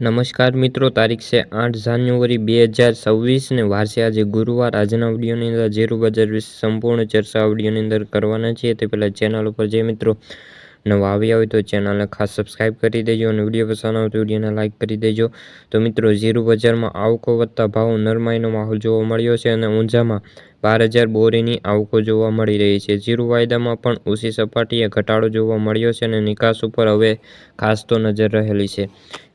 નમસ્કાર મિત્રો, તારીખ છે આઠ જાન્યુઆરી બે હજાર છવ્વીસને વાર છે આજે ગુરુવાર. આજના વિડીયોની અંદર ઝીરો બજાર વિશે સંપૂર્ણ ચર્ચા વિડીયોની અંદર કરવાના છીએ. તે પહેલાં ચેનલ ઉપર જે મિત્રો નવા આવ્યા હોય તો ચેનલને ખાસ સબસ્ક્રાઈબ કરી દેજો અને વીડિયો પસંદ આવે વિડીયોને લાઇક કરી દેજો. તો મિત્રો, ઝીરો બજારમાં આવકો વધતા ભાવ નરમાઈનો માહોલ જોવા મળ્યો છે અને ઊંઝામાં બાર હજાર બોરીની આવકો જોવા મળી રહી છે. જીરુ વાયદામાં પણ ઊંચી સપાટીએ ઘટાડો જોવા મળ્યો છે અને નિકાસ ઉપર હવે ખાસ તો નજર રહેલી છે.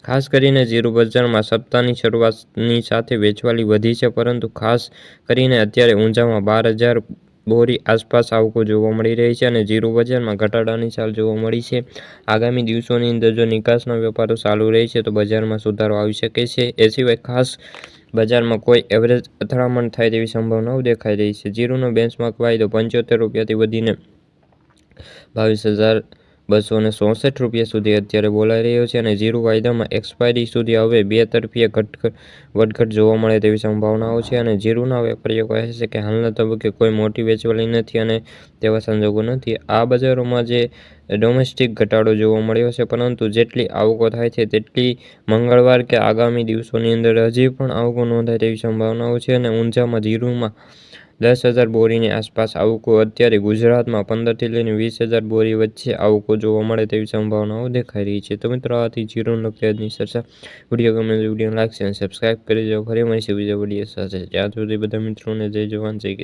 ખાસ કરીને જીરુ બજારમાં સપ્તાહની શરૂઆતની સાથે વેચવાલી વધી છે, પરંતુ ખાસ કરીને અત્યારે ઊંઝામાં બાર હજાર બોરી આસપાસ આવકો જોવા મળી રહી છે અને જીરુ બજારમાં ઘટાડાની ચાલ જોવા મળી છે. આગામી દિવસોની અંદર જો નિકાસના વેપારો ચાલુ રહે છે, તો બજારમાં સુધારો આવી શકે છે. એ સિવાય ખાસ બજારમાં કોઈ એવરેજ અથડામણ થાય તેવી સંભાવનાઓ દેખાઈ રહી છે. જીરુનો બેન્ચમાર્ક વાયદો પંચોતેર રૂપિયાથી વધીને બાવીસ હજાર બસો ને ચોસઠ રૂપિયા સુધી અત્યારે બોલાઈ રહ્યો છે અને ઝીરો વાયદામાં એક્સપાયરી સુધી હવે બે તરફીય ઘટ વધઘટ જોવા મળે તેવી સંભાવનાઓ છે અને ઝીરોના વેપારીઓ કહે છે કે હાલના તબક્કે કોઈ મોટી વેચવાલી નથી અને તેવા સંજોગો નથી. આ બજારોમાં જે ડોમેસ્ટિક ઘટાડો જોવા મળ્યો છે, પરંતુ જેટલી આવકો થાય છે તેટલી મંગળવાર કે આગામી દિવસોની અંદર હજી પણ આવકો નોંધાય તેવી સંભાવનાઓ છે અને ઊંઝામાં ઝીરોમાં દસ હજાર બોરીની આસપાસ આવકો અત્યારે ગુજરાતમાં પંદરથી લઈને વીસ હજાર બોરી વચ્ચે આવકો જોવા મળે તેવી સંભાવનાઓ દેખાઈ રહી છે. તો મિત્રો, આથી જીરો આજની ચર્ચા. વીડિયો ગમે વીડિયો લાગશે અને સબસ્ક્રાઈબ કરી દેજો. ફરી મળીશું બીજા વીડિયો સાથે. ત્યાં સુધી બધા મિત્રોને જય જવાન, જય